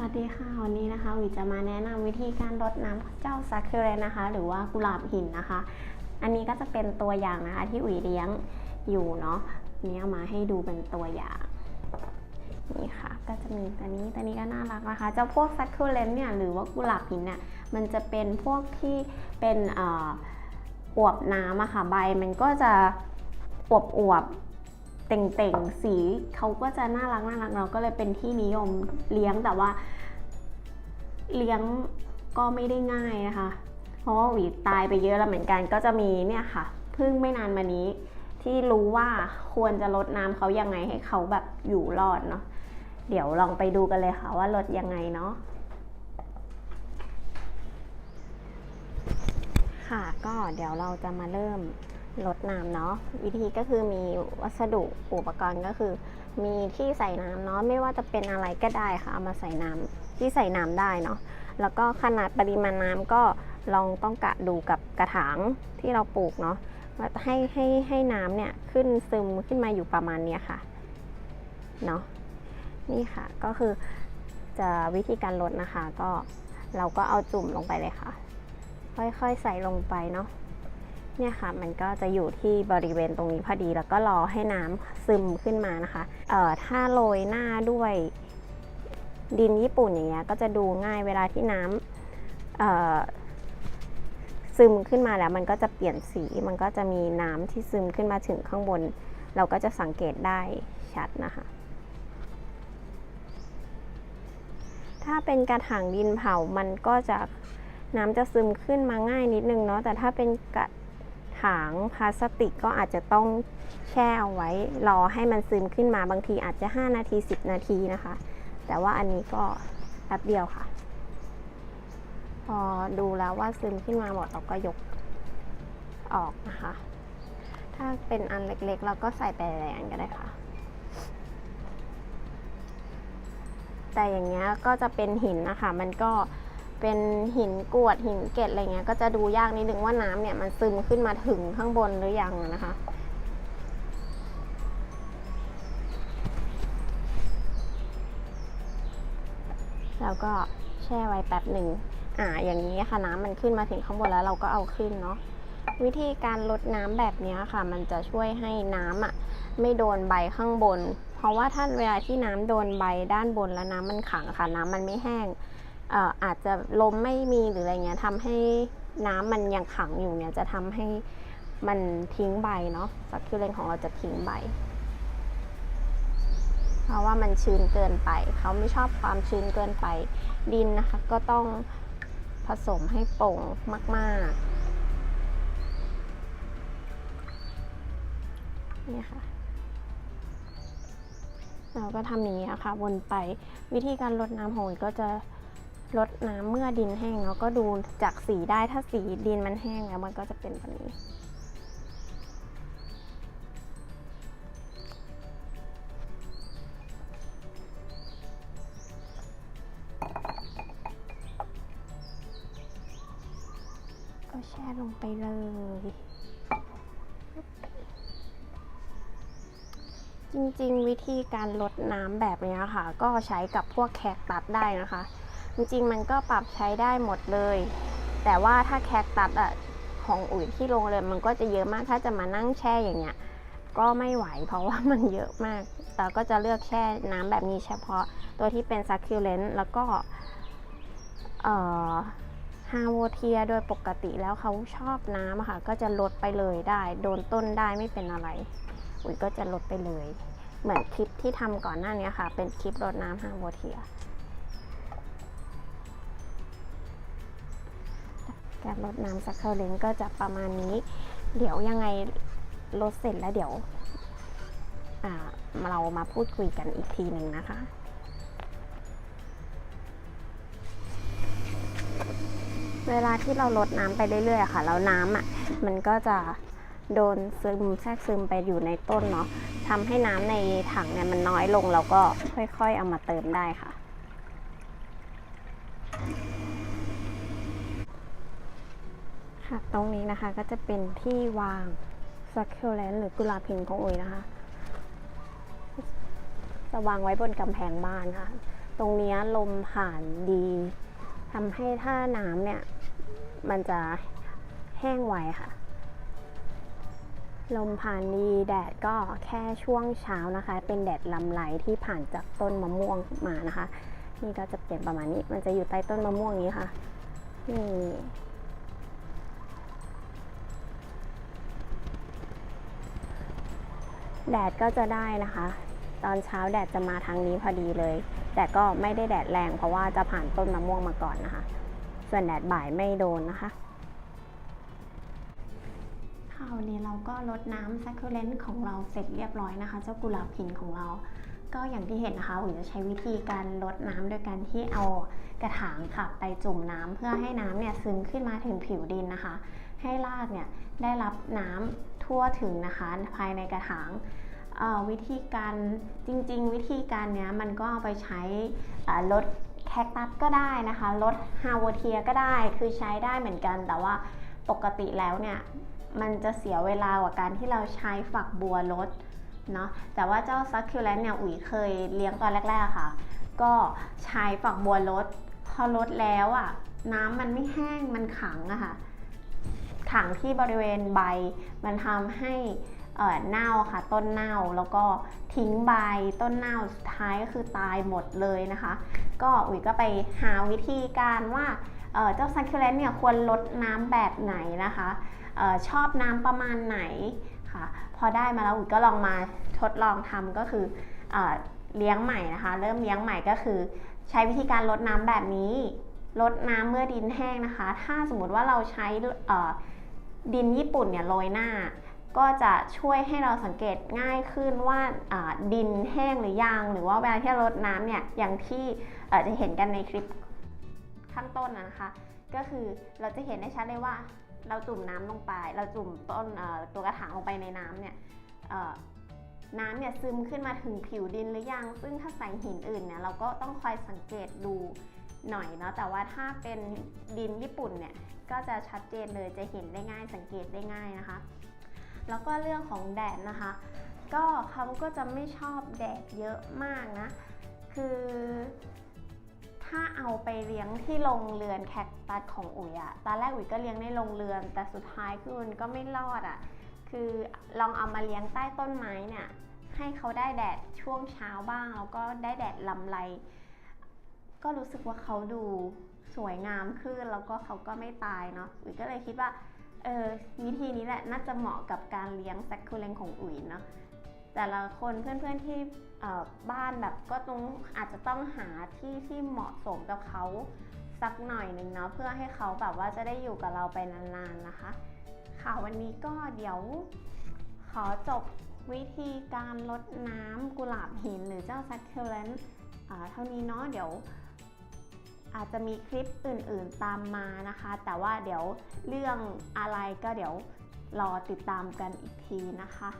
สวัสดีค่ะ วันนี้นะคะวิจะมาแนะนำวิธีการรดน้ำเจ้าซักคิวเลนนะคะ หรือว่ากุหลาบหินนะคะ อันนี้ก็จะเป็นตัวอย่างนะคะที่อุ๋ยเลี้ยงอยู่เนาะนี้มาให้ดูเป็นตัวอย่างนี่ค่ะ ก็จะมีตัวนี้ตัวนี้ก็น่ารักนะคะ เจ้าพวกซักคิวเลนเนี่ยหรือว่ากุหลาบหินเนี่ยมันจะเป็นพวกที่เป็นอ่ออวบน้ำอะค่ะใบมันก็จะอวบอวบ เต่งๆ สีเขาก็จะน่ารักน่ารักเนาะก็เลยเป็นที่นิยมเลี้ยงแต่ว่า เลี้ยงก็ไม่ได้ง่ายนะคะ เพราะว่าหวีตายไปเยอะแล้วเหมือนกันก็จะมีเนี่ยค่ะเพิ่งไม่นานมานี้ ที่รู้ว่าควรจะลดน้ำเขายังไงให้เขาแบบอยู่รอดเนาะเดี๋ยวลองไปดูกันเลยค่ะว่าลดยังไงเนาะค่ะก็เดี๋ยวเราจะมาเริ่ม ลดน้ำเนาะวิธีก็คือมีวัสดุอุปกรณ์ก็คือ มีที่ใส่น้ำเนาะไม่ว่าจะเป็นอะไรก็ได้ค่ะเอามาใส่น้ำที่ใส่น้ำได้เนาะแล้วก็ขนาดปริมาณน้ำก็ลองต้องกะดูกับกระถางที่เราปลูกเนาะว่าให้ให้ให้น้ำเนี่ยขึ้นซึมขึ้นมาอยู่ประมาณเนี้ยค่ะเนาะนี่ค่ะก็คือจะวิธีการลดนะคะก็เราก็เอาจุ่มลงไปเลยค่ะ ค่อยๆใส่ลงไปเนาะ เนี่ยค่ะมันก็จะอยู่ที่บริเวณตรงนี้พอดี แล้วก็รอให้น้ำซึมขึ้นมานะคะเอ่อถ้าโรยหน้าด้วยดินญี่ปุ่นอย่างเงี้ยก็จะดูง่ายเวลาที่น้ำเอ่อซึมขึ้นมาแล้วมันก็จะเปลี่ยนสีมันก็จะมีน้ำที่ซึมขึ้นมาถึงข้างบน เราก็จะสังเกตได้ชัดนะคะ ถ้าเป็นกระถางดินเผามันก็จะน้ำจะซึมขึ้นมาง่ายนิดนึงเนาะแต่ถ้าเป็นกระ ถางพลาสติกก็อาจจะต้องแช่เอาไว้ รอให้มันซึมขึ้นมาบางทีอาจจะ 5 นาที 10 นาทีนะคะ แต่ว่าอันนี้ก็แป๊บเดียวค่ะ พอดูแล้วว่าซึมขึ้นมาหมดเราก็ยกออกนะคะ ถ้าเป็นอันเล็กๆ เราก็ใส่ไปแรงก็ได้ค่ะ แต่อย่างเงี้ยก็จะเป็นหินนะคะ มันก็ เป็นหินกรวดหินเกล็ดอะไรเงี้ยก็จะดูยากนิดนึงว่าน้ำเนี่ยมันซึมขึ้นมาถึงข้างบนหรือยังนะคะแล้วก็แช่ไว้แป๊บหนึ่งอ่า อย่างนี้ค่ะน้ำมันขึ้นมาถึงข้างบนแล้วเราก็เอาขึ้นเนาะ วิธีการลดน้ำแบบนี้ค่ะ มันจะช่วยให้น้ำอะไม่โดนใบข้างบน เพราะว่าถ้าเวลาที่น้ำโดนใบด้านบนแล้วน้ำมันขังค่ะ น้ำมันไม่แห้ง อาจจะลมไม่มีหรืออะไรเงี้ยทำให้น้ำมันยังขังอยู่เนี่ยจะทำให้มันทิ้งใบเนาะสักคิวเลนของเราจะทิ้งใบ เพราะว่ามันชื้นเกินไป เขาไม่ชอบความชื้นเกินไป ดินนะคะ ก็ต้องผสมให้โปร่งมากๆเนี่ยค่ะ เราก็ทำอย่างนี้ค่ะ วนไปวิธีการลดน้ำขอยก็จะ ลดน้ำเมื่อดินแห้งแล้วก็ดูจากสีได้ถ้าสีดินมันแห้งแล้วมันก็จะเป็นแบบนี้ ก็แช่ลงไปเลยจริงๆ วิธีการลดน้ำแบบนี้ค่ะ ก็ใช้กับพวกแคคตัสได้นะคะ จริงๆ มันก็ปรับใช้ได้หมดเลย แต่ว่าถ้าแคคตัสอะของอุ๋ยที่ลงเลยมันก็จะเยอะมากถ้าจะมานั่งแช่อย่างเงี้ยก็ไม่ไหวเพราะว่ามันเยอะมากแต่ก็จะเลือกแช่น้ำแบบนี้เฉพาะตัวที่เป็นซักคิวเลนแล้วก็เอ่อฮาโวเทียโดยปกติแล้วเขาชอบน้ำค่ะ ก็จะลดไปเลยได้ โดนต้นได้ไม่เป็นอะไร อุ๋ยก็จะลดไปเลย เหมือนคลิปที่ทำก่อนหน้านี้ค่ะ เป็นคลิปรดน้ำฮาโวเทีย การลดน้ำซักเคอร์เลนก็จะประมาณนี้ เดี๋ยวยังไงลดเสร็จแล้วเดี๋ยวเรามาพูดคุยกันอีกทีหนึ่งนะคะ เวลาที่เราลดน้ำไปเรื่อยๆค่ะ แล้วน้ำอะมันก็จะโดนซึมแทรกซึมไปอยู่ในต้นเนาะทำให้น้ำในถังเนี่ยมันน้อยลงเราก็ค่อยๆเอามาเติมได้ค่ะ ค่ะตรงนี้นะคะก็จะเป็นที่วางซักเคลแลนหรือกุหลาบหินของอุ๋ยนะคะ จะวางไว้บนกำแพงบ้านค่ะ ตรงนี้ลมผ่านดีทำให้ถ้าน้ำเนี่ย มันจะแห้งไวค่ะ ลมผ่านดีแดดก็แค่ช่วงเช้านะคะ เป็นแดดลำไหลที่ผ่านจากต้นมะม่วงมานะคะ นี่ก็จะเป็นประมาณนี้ มันจะอยู่ใต้ต้นมะม่วงนี้ค่ะนี่ แดดก็จะได้นะคะ ตอนเช้าแดดจะมาทางนี้พอดีเลย แต่ก็ไม่ได้แดดแรงเพราะว่าจะผ่านต้นมะม่วงมาก่อนนะคะ ส่วนแดดบ่ายไม่โดนนะคะค่ะวันนี้เราก็รดน้ำซักคูเลนของเราเสร็จเรียบร้อยนะคะ เจ้ากุหลาบหินของเรา ก็อย่างที่เห็นนะคะอุ๋ยจะใช้วิธีการรดน้ำโดยการที่เอากระถางค่ะไปจุ่มน้ำเพื่อให้น้ำเนี่ยซึมขึ้นมาถึงผิวดินนะคะ ให้รากเนี่ยได้รับน้ำทั่วถึงนะคะภายในกระถางวิธีการจริง ๆ วิธีการเนี้ยมันก็เอาไปใช้ลดแคคตัสก็ได้นะคะลดฮาวเทียก็ได้คือใช้ได้เหมือนกัน แต่ว่าปกติแล้วเนี่ยมันจะเสียเวลากว่าการที่เราใช้ฝักบัวลดเนาะแต่ว่าเจ้าซักคิวแลนเนี่ยอุ๋ยเคยเลี้ยงตอนแรกๆค่ะ ก็ใช้ฝักบัวลดพอลดแล้วอะ่ะน้ำมันไม่แห้งมันขังอะค่ะ ขังที่บริเวณใบ มันทำให้เน่าค่ะต้นเน่าแล้วก็ทิ้งใบต้นเน่าสุดท้ายก็คือตายหมดเลยนะคะ ก็อุ๋ยก็ไปหาวิธีการว่าเจ้าซันคิวเลนเนี่ยควรลดน้ำแบบไหนนะคะออชอบน้ำประมาณไหนค่ะพอได้มาแล้วอุ๋ยก็ลองมาทดลองทำก็คือเอเลี้ยงใหม่นะคะ เริ่มเลี้ยงใหม่ก็คือ ใช้วิธีการลดน้ำแบบนี้ลดน้ำเมื่อดินแห้งนะคะ ถ้าสมมติว่าเราใช้ ดินญี่ปุ่นเนี่ยโรยหน้า ก็จะช่วยให้เราสังเกตง่ายขึ้นว่าดินแห้งหรือยัง หรือว่าเวลาที่รดน้ำเนี่ยอย่างที่จะเห็นกันในคลิปข้างต้นนะคะก็คือเราจะเห็นได้ชัดเลยว่าเราจุ่มน้ำลงไป เราจุ่มต้นตัวกระถางลงไปในน้ำเนี่ยน้ำเนี่ยซึมขึ้นมาถึงผิวดินหรือยัง ซึ่งถ้าใส่หินอื่นเนี่ยเราก็ต้องคอยสังเกตดู หน่อยเนาะแต่ว่าถ้าเป็นดินญี่ปุ่นเนี่ยก็จะชัดเจนเลยจะเห็นได้ง่ายสังเกตได้ง่ายนะคะ แล้วก็เรื่องของแดดนะคะ ก็เขาก็จะไม่ชอบแดดเยอะมากนะ คือถ้าเอาไปเลี้ยงที่โรงเรือนแคคตัสของอุ๋ยอะตอนแรกอุ๋ยก็เลี้ยงในโรงเรือน แต่สุดท้ายคือมันก็ไม่รอดอะคือลองเอามาเลี้ยงใต้ต้นไม้เนี่ยให้เขาได้แดดช่วงเช้าบ้าง แล้วก็ได้แดดลำไร ก็รู้สึกว่าเขาดูสวยงามขึ้นแล้วก็เขาก็ไม่ตายเนาะอุ๋ยก็เลยคิดว่าเออวิธีนี้แหละน่าจะเหมาะกับการเลี้ยงแซคคูเลนของอุ๋ยเนาะแต่ละคนเพื่อนๆที่บ้านแบบก็ต้องอาจจะต้องหาที่ที่เหมาะสมกับเขาสักหน่อยหนึ่งเนาะเพื่อให้เขาแบบว่าจะได้อยู่กับเราไปนานๆนะคะ ค่ะวันนี้ก็เดี๋ยวขอจบวิธีการลดน้ำกุหลาบหินหรือเจ้าซัคคูเลนเท่านี้เนาะเดี๋ยว อาจจะมีคลิปอื่นๆตามมานะคะ แต่ว่าเดี๋ยวเรื่องอะไรก็เดี๋ยวรอติดตามกันอีกทีนะคะ